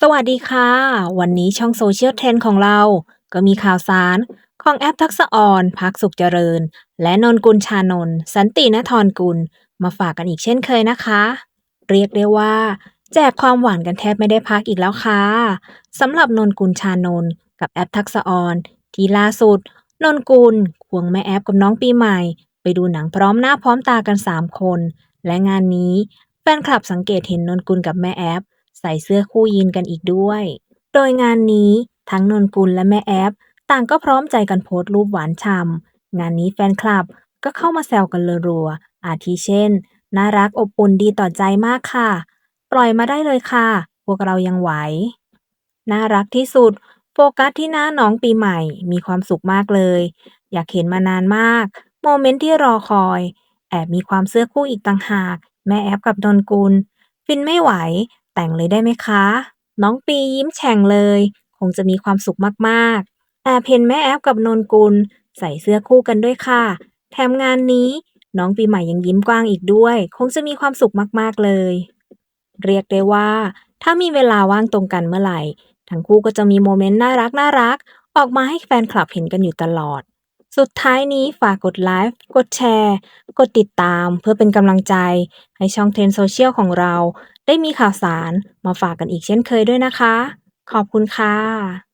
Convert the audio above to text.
สวัสดีค่ะ วันนี้ช่องโซเชียลเทรนของเรา ก็มีข่าวสาร ของแอปทักษะออนพักสุขเจริญ และนนกุลชานนท์สันตินทรกุล มาฝากกันอีกเช่นเคยนะคะ เรียกได้ว่า แจกความหวานกันแทบไม่ได้พักอีกแล้วค่ะสำหรับนนกุลชานนท์กับแอปทักษะออนที่ล่าสุด นนกุลควงแม่แอปกับน้องปีใหม่ ไปดูหนังพร้อมหน้าพร้อมตากัน 3 คน และงานนี้แฟนคลับสังเกตเห็นนนกุลกับแม่แอป ใส่เสื้อคู่ยีนกันอีกด้วย โดยงานนี้ทั้งนนกุลและแม่แอปต่างก็พร้อมใจกันโพสต์รูปหวานฉ่ำงานนี้แฟนคลับก็เข้ามาแซวกันเรัว อาทิเช่น น่ารักอบอุ่นดีต่อใจมากค่ะ ปล่อยมาได้เลยค่ะ พวกเรายังไหว น่ารักที่สุด โฟกัสที่หน้าน้องปีใหม่ มีความสุขมากเลย อยากเห็นมานานมาก โมเมนต์ที่รอคอย แอบมีความเสื้อคู่อีกต่างหาก แม่แอปกับนนกุล ฟินไม่ไหว แต่งเลยได้ไหมคะ น้องปียิ้มแฉ่งเลย คงจะมีความสุขมากๆแอบเห็นแม่แอปกับนนกุล ใส่เสื้อคู่กันด้วยค่ะ แถมงานนี้ น้องปีใหม่ยังยิ้มกว้างอีกด้วย คงจะมีความสุขมากๆเลย เรียกได้ว่า ถ้ามีเวลาว่างตรงกันเมื่อไหร่ ทั้งคู่ก็จะมีโมเมนต์น่ารักน่ารักออกมาให้แฟนคลับเห็นกันอยู่ตลอด สุดท้ายนี้ฝากกดไลค์กดแชร์ กดติดตามเพื่อเป็นกำลังใจ ให้ช่องเทรนโซเชียลของเรา ได้มีข่าวสารมาฝากกันอีกเช่นเคยด้วยนะคะ ขอบคุณค่ะ